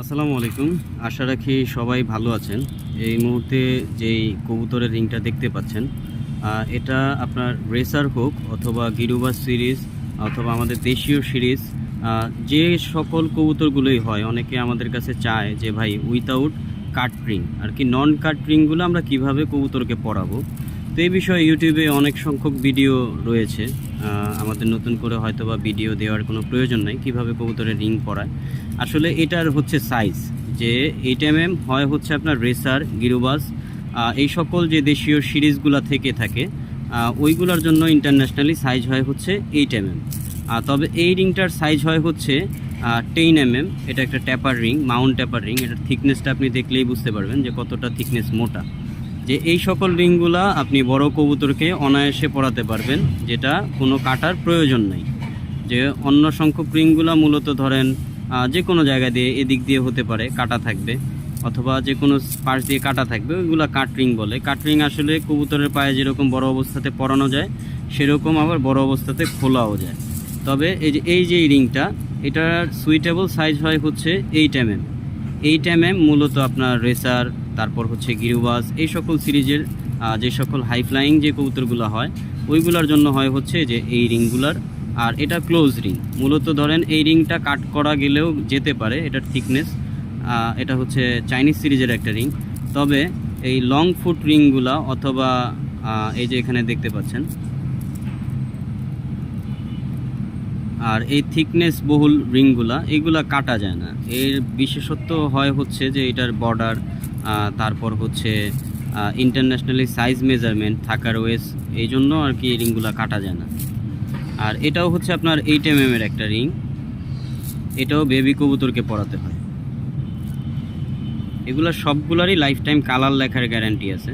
আসসালামু আলাইকুম। আশা রাখি সবাই ভালো আছেন। এই মুহূর্তে যেই কবুতরের রিংটা দেখতে পাচ্ছেন এটা আপনার রেসার হোক অথবা গিরুবা সিরিজ অথবা আমাদের দেশীয় সিরিজ যে সকল কবুতরগুলোই হয়, অনেকে আমাদের কাছে চায় যে, ভাই উইথাউট কাট রিং আর কি নন কাট রিংগুলো আমরা কীভাবে কবুতরকে পড়াবো তো এই বিষয়ে ইউটিউবে অনেক সংখ্যক ভিডিও রয়েছে। আমাদের নতুন করে হয়তো বা ভিডিও দেওয়ার কোনো প্রয়োজন নাই, কীভাবে কবুতরের রিং পড়ায় আসলে এটার হচ্ছে সাইজ যে এইট এম এম হয় হচ্ছে আপনার রেসার গিরুবাস এই সকল যে দেশীয় সিরিজগুলো থেকে থাকে ওইগুলোর জন্য ইন্টারন্যাশনালি সাইজ হয় হচ্ছে এইট এম এম তবে এই রিংটার সাইজ হয় হচ্ছে টেন এম এম এটা একটা taper ring mount taper ring এটার থিকনেসটা আপনি দেখলেই বুঝতে পারবেন যে কতটা থিকনেস মোটা। যে এই সকল রিংগুলা আপনি বড় কবুতরকে অনায়াসে পড়াতে পারবেন, যেটা কোনো কাটার প্রয়োজন নাই। যে অন্য সংখ্যক রিংগুলা মূলত ধরেন যে কোনো জায়গা দিয়ে এদিক দিয়ে হতে পারে, কাটা থাকবে, অথবা যে কোনো পাশ দিয়ে কাটা থাকবে, ওইগুলো কাট রিং বলে। কাট রিং আসলে কবুতরের পায়ে যেরকম বড় অবস্থাতে পরানো যায়, সেরকম আবার বড় অবস্থাতে খোলাও যায়। তবে এই যে এই যে রিংটা, এটার সুইটেবল সাইজ হয় হচ্ছে eight M M eight M M মূলত আপনার রেসার তারপর হচ্ছে গিরুবাস এই সকল সিরিজের যে সকল হাই ফ্লাইং যে কবুতরগুলো হয়, ওইগুলোর জন্য হয় হচ্ছে যে এই রিংগুলার। আর এটা ক্লোজ রিং মূলত ধরেন এই রিংটা কাট করা গেলেও যেতে পারে, এটার থিকনেস এটা হচ্ছে চাইনিজ সিরিজের একটা রিং তবে এই লং ফুট রিংগুলা অথবা এই যে এখানে দেখতে পাচ্ছেন, আর এই থিকনেস বহুল রিংগুলা এগুলা কাটা যায় না। এর বিশেষত্ব হয় হচ্ছে যে এটার বর্ডার তারপর হচ্ছে ইন্টারন্যাশনালি সাইজ মেজারমেন্ট থাকার ওয়েস এই জন্য আর কি রিংগুলো কাটা যায় না। আর এটাও হচ্ছে আপনার এইট এম এর একটা রিং। এটাও বেবি কবুতরকে পড়াতে হয়। এগুলো সবগুলোরই লাইফ টাইম কালার লেখার গ্যারান্টি আছে।